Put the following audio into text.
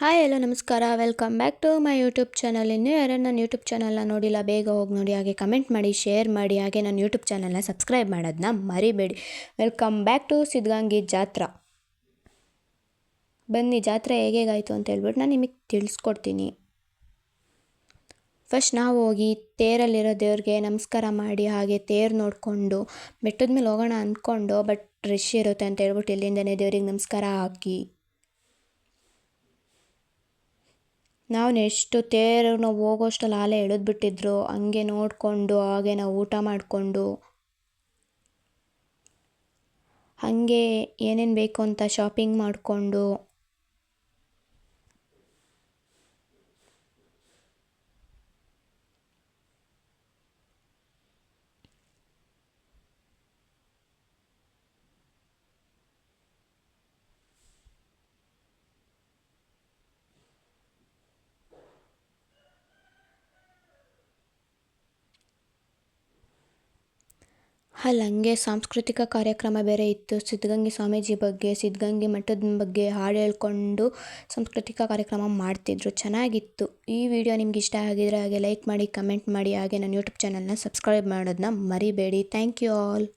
Hi hello ನಮಸ್ಕಾರ. Welcome back to my YouTube channel ಇನ್ನೂ ಯಾರು ನನ್ನ ಯೂಟ್ಯೂಬ್ ಚಾನಲ್ನ ನೋಡಿಲ್ಲ, ಬೇಗ ಹೋಗಿ ನೋಡಿ, ಹಾಗೆ ಕಮೆಂಟ್ ಮಾಡಿ ಶೇರ್ ಮಾಡಿ, ಹಾಗೆ ನನ್ನ ಯೂಟ್ಯೂಬ್ ಚಾನಲ್ನ ಸಬ್ಸ್ಕ್ರೈಬ್ ಮಾಡೋದನ್ನ ಮರಿಬೇಡಿ. ವೆಲ್ಕಮ್ ಬ್ಯಾಕ್ ಟು ಸಿದ್ಧಗಂಗೆ ಜಾತ್ರಾ ಬನ್ನಿ, ಜಾತ್ರೆ ಹೇಗೇಗಾಯಿತು ಅಂತ ಹೇಳ್ಬಿಟ್ಟು ನಾನು ನಿಮಗೆ ತಿಳಿಸ್ಕೊಡ್ತೀನಿ. ಫಸ್ಟ್ ನಾವು ಹೋಗಿ ತೇರಲ್ಲಿರೋ ದೇವ್ರಿಗೆ ನಮಸ್ಕಾರ ಮಾಡಿ, ಹಾಗೆ ತೇರು ನೋಡಿಕೊಂಡು, ಬೆಟ್ಟದ ಮೇಲೆ ಹೋಗೋಣ ಅಂದ್ಕೊಂಡು ಬಟ್ ರಶ್ ಇರುತ್ತೆ ಅಂತ ಹೇಳ್ಬಿಟ್ಟು ಇಲ್ಲಿಂದನೇ ದೇವ್ರಿಗೆ ನಮಸ್ಕಾರ ಹಾಕಿ. ನಾವು ಎಷ್ಟು ತೇರು ನಾವು ಹೋಗೋಷ್ಟಲ್ಲಿ ಆಲೆ ಎಳೆದ್ಬಿಟ್ಟಿದ್ರು, ಹಂಗೆ ನೋಡಿಕೊಂಡು, ಹಾಗೆ ನಾವು ಊಟ ಮಾಡಿಕೊಂಡು. ಹಾಗೆ ಏನೇನು ಬೇಕು ಅಂತ ಶಾಪಿಂಗ್ ಮಾಡಿಕೊಂಡು. ಅಲ್ಲಿ ಹಂಗೆ ಸಾಂಸ್ಕೃತಿಕ ಕಾರ್ಯಕ್ರಮ ಬೇರೆ ಇತ್ತು. ಸಿದ್ಧಗಂಗೆ ಸ್ವಾಮೀಜಿ ಬಗ್ಗೆ, ಸಿದ್ಧಗಂಗೆ ಮಠದ ಬಗ್ಗೆ ಹಾಡು ಹೇಳ್ಕೊಂಡು ಸಾಂಸ್ಕೃತಿಕ ಕಾರ್ಯಕ್ರಮ ಮಾಡ್ತಿದ್ರು. ಚೆನ್ನಾಗಿತ್ತು. ಈ ವಿಡಿಯೋ ನಿಮ್ಗೆ ಇಷ್ಟ ಆಗಿದ್ರೆ ಹಾಗೆ ಲೈಕ್ ಮಾಡಿ ಕಮೆಂಟ್ ಮಾಡಿ, ಹಾಗೆ ನನ್ನ ಯೂಟ್ಯೂಬ್ ಚಾನಲ್ನ ಸಬ್ಸ್ಕ್ರೈಬ್ ಮಾಡೋದನ್ನ ಮರಿಬೇಡಿ. Thank you all